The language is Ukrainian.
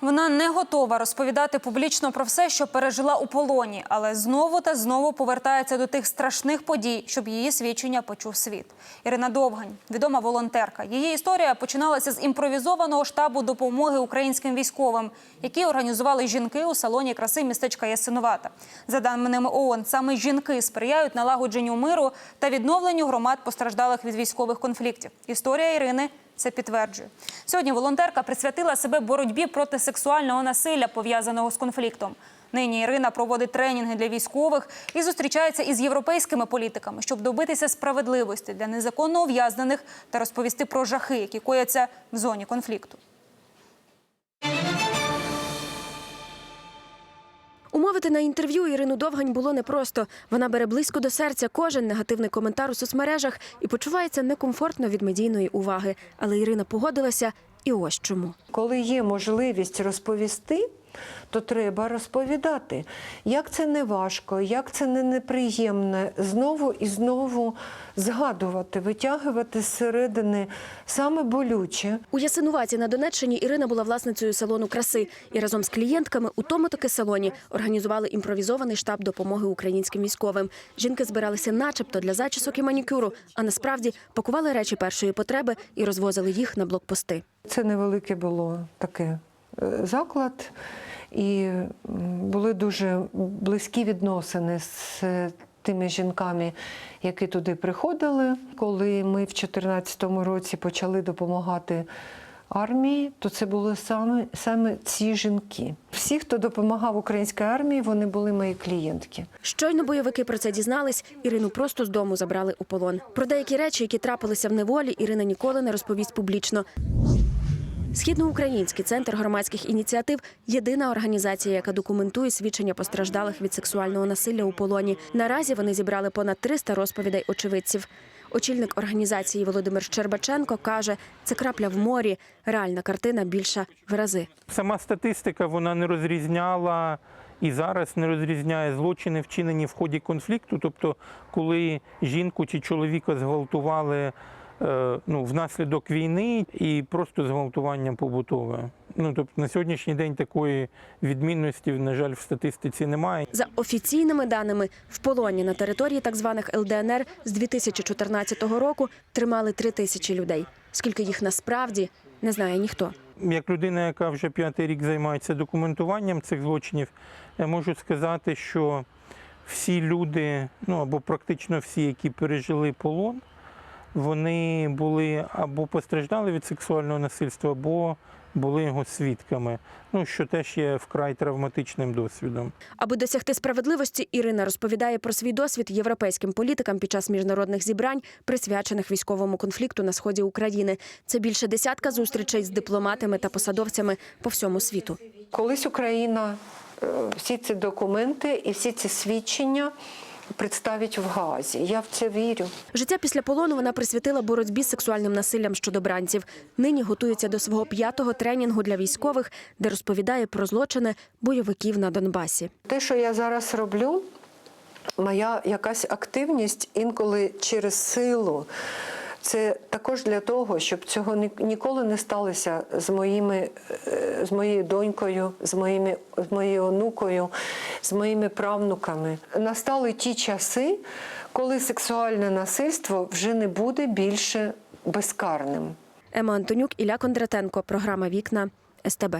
Вона не готова розповідати публічно про все, що пережила у полоні, але знову та знову повертається до тих страшних подій, щоб її свідчення почув світ. Ірина Довгань, відома волонтерка. Її історія починалася з імпровізованого штабу допомоги українським військовим, які організували жінки у салоні краси містечка Ясинувата. За даними ООН, саме жінки сприяють налагодженню миру та відновленню громад постраждалих від військових конфліктів. Історія Ірини це підтверджує. Сьогодні волонтерка присвятила себе боротьбі проти сексуального насилля, пов'язаного з конфліктом. Нині Ірина проводить тренінги для військових і зустрічається із європейськими політиками, щоб добитися справедливості для незаконно ув'язнених та розповісти про жахи, які кояться в зоні конфлікту. Умовити на інтерв'ю Ірину Довгань було непросто. Вона бере близько до серця кожен негативний коментар у соцмережах і почувається некомфортно від медійної уваги. Але Ірина погодилася, і ось чому. Коли є можливість розповісти, то треба розповідати. Як це не важко, як це не неприємно, знову і знову згадувати, витягувати зсередини саме болюче. У Ясинуваті на Донеччині Ірина була власницею салону краси і разом з клієнтками у тому таки салоні організували імпровізований штаб допомоги українським військовим. Жінки збиралися, начебто, для зачісок і манікюру, а насправді пакували речі першої потреби і розвозили їх на блокпости. Це невелике було таке заклад, і були дуже близькі відносини з е, тими жінками, які туди приходили. Коли ми в 2014 році почали допомагати армії, то це були саме, саме ці жінки. Всі, хто допомагав українській армії, вони були мої клієнтки. Щойно бойовики про це дізнались, Ірину просто з дому забрали у полон. Про деякі речі, які трапилися в неволі, Ірина ніколи не розповість публічно. Східноукраїнський центр громадських ініціатив єдина організація, яка документує свідчення постраждалих від сексуального насилля у полоні. Наразі вони зібрали понад 300 розповідей очевидців. Очільник організації Володимир Щербаченко каже, це крапля в морі. Реальна картина більша в рази. Сама статистика вона не розрізняла і зараз не розрізняє злочини, вчинені в ході конфлікту. Тобто, коли жінку чи чоловіка зґвалтували ну, внаслідок війни і просто зґвалтування побутове. Ну тобто на сьогоднішній день такої відмінності, на жаль, в статистиці немає. За офіційними даними, в полоні на території так званих ЛДНР з 2014 року тримали три тисячі людей. Скільки їх насправді не знає ніхто. Як людина, яка вже п'ятий рік займається документуванням цих злочинів, я можу сказати, що всі люди, ну або практично всі, які пережили полон, вони були або постраждали від сексуального насильства, або були його свідками. Ну що теж є вкрай травматичним досвідом. Аби досягти справедливості, Ірина розповідає про свій досвід європейським політикам під час міжнародних зібрань, присвячених військовому конфлікту на сході України. Це більше десятка зустрічей з дипломатами та посадовцями по всьому світу. Колись Україна е, всі ці документи і всі ці свідчення представить в Гаазі. Я в це вірю. Життя після полону вона присвятила боротьбі з сексуальним насиллям щодо бранців. Нині готується до свого п'ятого тренінгу для військових, де розповідає про злочини бойовиків на Донбасі. Те, що я зараз роблю, моя якась активність інколи через силу. Це також для того, щоб цього ніколи не сталося з моїми е, з моєю донькою, з моїми з моєю онукою, з моїми правнуками. Настали ті часи, коли сексуальне насильство вже не буде більше безкарним. Ема Антонюк, Ілля Кондратенко. Програма Вікна СТБ.